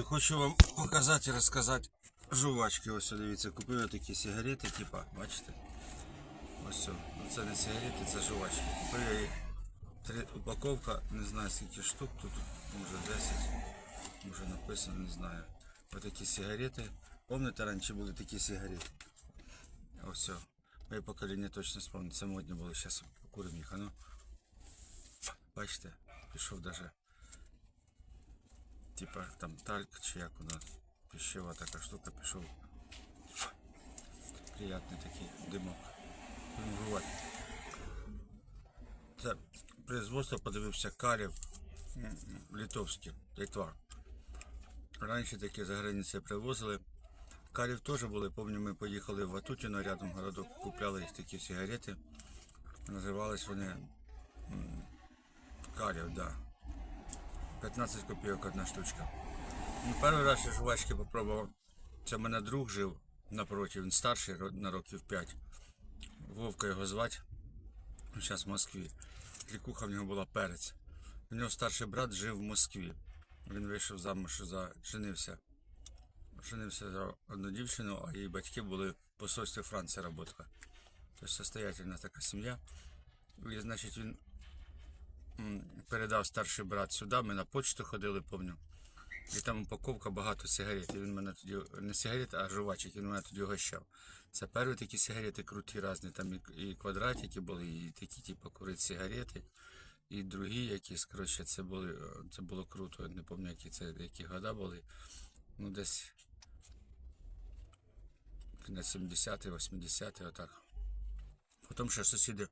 Хочу вам показати і розказати жувачки. Ось дивіться, купив я такі сигарети, типа, бачите? Ось. Ну, Це не сигарети, це жувачки. Купив я їх три упаковка, не знаю скільки штук, тут може 10, може написано, не знаю. Ось такі сигарети. Пам'ятаєте, раніше були такі сигарети? Ось. Моє покоління точно спомнить. Це модні були, зараз покуримо їх. А ну. Бачите, пішов даже типа там тальк чи як у нас пищева така штука пішов. Приятний такий димок. Це производство подивився Карів м, литовське, Литва. Раніше такі за границею привозили. Карів теж були, пам'ятаю, ми поїхали в Ватутіно, рядом городок, купляли їх такі сигарети. Називались вони Карів, да. 15 копійок одна штучка. Ну, перший раз я жвачки попробував. Це мене друг жив напроти, він старший на років 5. Вовка його звати. Зараз в Москві. Клікуха в нього була перець. У нього старший брат жив в Москві. Він вийшов замуж за женився. Женився за одну дівчину, а її батьки були в посольстві Франції роботка. Тобто состоятельна така сім'я. І, значить, він передав старший брат сюди, ми на почту ходили, помню. І там упаковка багато сигарет. І він мене тоді, не сигарет, а жувачок, він мене тоді гощав. Це перші такі сигарети круті різні, там і, квадратики були, і такі, типу, курить сигарети, і другі якісь, коротше, це були, це було круто. Не пам'ятаю, які це які года були. Ну, десь на 70-ті, 80-ті, отак. Потім ще сусіди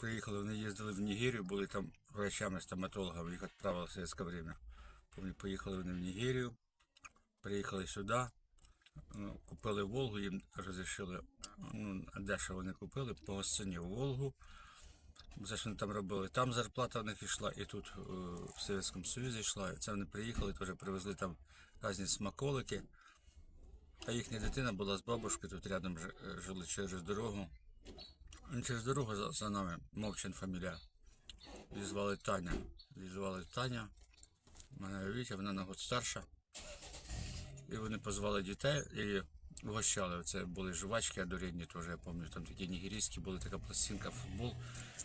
приїхали, вони їздили в Нігерію, були там врачами, стоматологами, їх відправили в совєтське время. Поїхали вони в Нігерію, приїхали сюди, ну, купили Волгу, їм розрішили, ну, дешево не купили, по гостині Волгу. За що вони там робили? Там зарплата в них йшла, і тут е, в Совєтському Союзі йшла. Це вони приїхали, теж привезли там різні смаколики. А їхня дитина була з бабушкою, тут рядом е, жили через дорогу. Через дорогу за, за нами, Мовчин фамілія. Її звали Таня. Її звали Таня. Мене Вітя, вона на год старша. І вони позвали дітей і вгощали. Це були жувачки одорідні теж, я пам'ятаю, там такі нігерійські були, така пластинка футбол.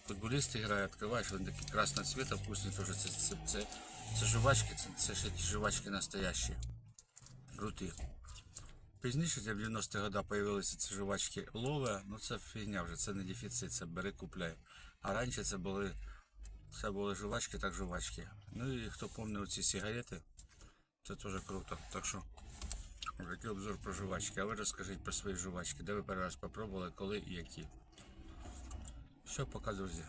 Футболісти грають, відкриваєш, вони такі красного цвіта, вкусні теж. Це, це, це, це жувачки, це, це ще ті жувачки настоящі. Круті. Пізніше, в 90-ті роки з'явилися ці жувачки лове, ну це фігня вже, це не дефіцит, це бери купляй. А раніше це були, це були жувачки, так жувачки. Ну і хто пам'ятає ці сигарети, це теж круто. Так що, такий обзор про жувачки. А ви розкажіть про свої жувачки, де ви перший раз попробували, коли і які. Все, пока, друзі.